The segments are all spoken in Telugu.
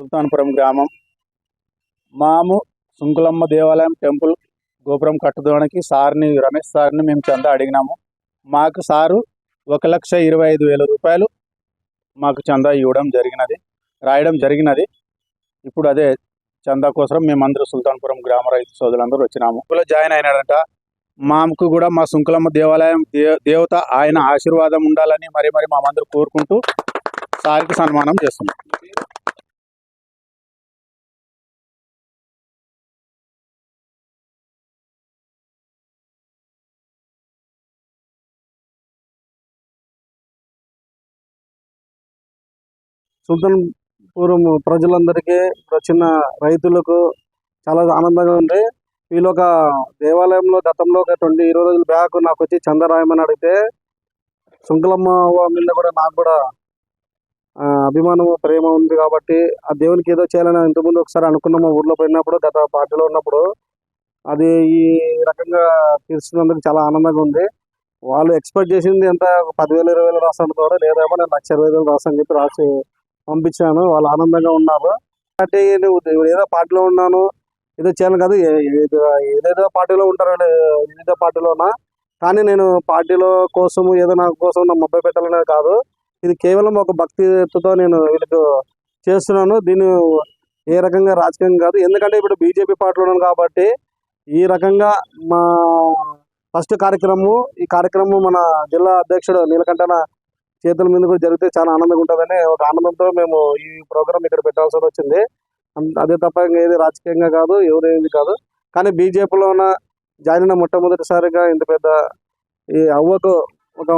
సుల్తాన్పురం గ్రామం. మాము సుంకులమ్మ దేవాలయం టెంపుల్ గోపురం కట్టుదోడానికి సార్ని రమేష్ సార్ని మేము చందా అడిగినాము. మాకు సారు ఒక లక్ష ఇరవై ఐదు వేల రూపాయలు మాకు చందా ఇవ్వడం జరిగినది రాయడం జరిగినది. ఇప్పుడు అదే చందా కోసం మేమందరూ సుల్తాన్పురం గ్రామ రైతు సోదరులందరూ వచ్చినాము. ఇందులో జాయిన్ అయినాడంట. మాకు కూడా మా సుంకులమ్మ దేవాలయం దేవత ఆయన ఆశీర్వాదం ఉండాలని మరి మరి మామందరూ కోరుకుంటూ సారికి సన్మానం చేస్తున్నాం. సుల్తాన్పూర్ ప్రజలందరికీ ఇక్కడ చిన్న రైతులకు చాలా ఆనందంగా ఉంది. వీళ్ళు ఒక దేవాలయంలో గతంలో ఒక ట్వంటీ ఇరవై రోజుల బ్యాక్ నాకు వచ్చి చందరాయమని అడిగితే సుంకలమ్మ మీద కూడా నాకు కూడా అభిమానం ప్రేమ ఉంది కాబట్టి ఆ దేవునికి ఏదో చేయాలని ఇంతకుముందు ఒకసారి అనుకున్నాము ఊర్లో పోయినప్పుడు గత పార్టీలో ఉన్నప్పుడు. అది ఈ రకంగా తీర్చినందుకు చాలా ఆనందంగా ఉంది. వాళ్ళు ఎక్స్పెక్ట్ చేసింది ఎంత ఒక పదివేలు ఇరవై వేలు రాస్తాను కూడా లేదేమో నేను లక్ష ఇరవై వేలు రాస్తాను చెప్పి రాసి పంపించాను వాళ్ళు ఆనందంగా ఉన్నారు. అంటే ఏదో పార్టీలో ఉన్నాను ఏదో చేయాలి కాదు ఏదేదో పార్టీలో ఉంటారు ఏదో పార్టీలోనా? కానీ నేను పార్టీలో కోసం ఏదో నా కోసం నా మొబ్బై పెట్టాలనే కాదు. ఇది కేవలం ఒక భక్తితో నేను వీళ్ళకు చేస్తున్నాను. దీన్ని ఏ రకంగా రాజకీయం కాదు. ఎందుకంటే ఇప్పుడు బీజేపీ పార్టీలో ఉన్నాను కాబట్టి ఈ రకంగా మా ఫస్ట్ కార్యక్రమము ఈ కార్యక్రమం మన జిల్లా అధ్యక్షుడు నీలకంఠన చేతుల మీద కూడా జరిగితే చాలా ఆనందంగా ఉంటుందని ఒక ఆనందంతో మేము ఈ ప్రోగ్రామ్ ఇక్కడ పెట్టాల్సి వచ్చింది. అదే తప్ప ఇంకా ఏది రాజకీయంగా కాదు ఎవరేది కాదు. కానీ బీజేపీలో ఉన్న జాయిన్ అయిన మొట్టమొదటిసారిగా ఇంత పెద్ద ఈ అవ్వకు ఒక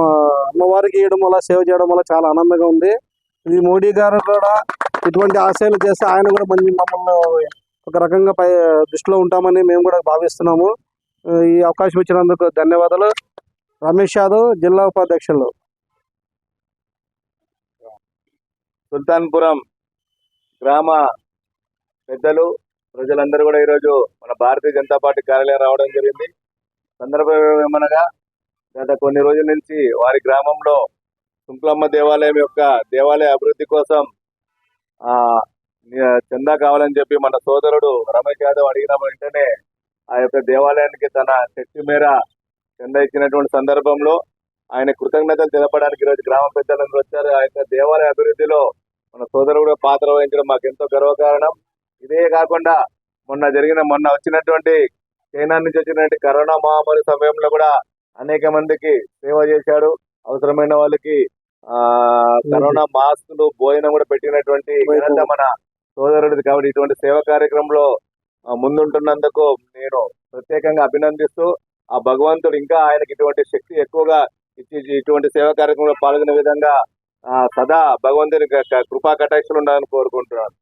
అమ్మవారికి ఇవ్వడం వల్ల సేవ చేయడం వల్ల చాలా ఆనందంగా ఉంది. ఇది మోడీ గారు కూడా ఇటువంటి ఆశయాలు చేస్తే ఆయన కూడా మంచి మమ్మల్ని ఒక రకంగా పై దృష్టిలో ఉంటామని మేము కూడా భావిస్తున్నాము. ఈ అవకాశం ఇచ్చినందుకు ధన్యవాదాలు. రమేష్ యాదవ్ జిల్లా ఉపాధ్యక్షులు. సుల్తాన్పురం గ్రామ పెద్దలు ప్రజలందరూ కూడా ఈరోజు మన భారతీయ జనతా పార్టీ కార్యాలయం రావడం జరిగింది. సందర్భం ఏమనగా గత కొన్ని రోజుల నుంచి వారి గ్రామంలో సుంకులమ్మ దేవాలయం యొక్క దేవాలయ అభివృద్ధి కోసం ఆ చందా కావాలని చెప్పి మన సోదరుడు రమేష్ యాదవ్ అడిగిన వెంటనే ఆ యొక్క దేవాలయానికి తన శక్తి మేర చందా ఇచ్చినటువంటి సందర్భంలో ఆయన కృతజ్ఞతలు తెలపడానికి ఈరోజు గ్రామ పెద్దలందరూ వచ్చారు. ఆ యొక్క దేవాలయ అభివృద్ధిలో మన సోదరుడు కూడా పాత్ర వహించడం మాకు ఎంతో గర్వకారణం. ఇదే కాకుండా మొన్న జరిగిన మొన్న వచ్చినటువంటి చైనా నుంచి వచ్చినటువంటి కరోనా మహమ్మారి సమయంలో కూడా అనేక మందికి సేవ చేశాడు. అవసరమైన వాళ్ళకి ఆ కరోనా మాస్కులు భోజనం కూడా పెట్టినటువంటి ఘనత మన సోదరుడిది. కాబట్టి ఇటువంటి సేవ కార్యక్రమంలో ముందుంటున్నందుకు నేను ప్రత్యేకంగా అభినందిస్తూ ఆ భగవంతుడు ఇంకా ఆయనకి ఇటువంటి శక్తి ఎక్కువగా ఇచ్చి ఇటువంటి సేవా కార్యక్రమంలో పాల్గొనే విధంగా సదా భగవంతుని కృపా కటాక్షలు ఉండాలని కోరుకుంటున్నాను.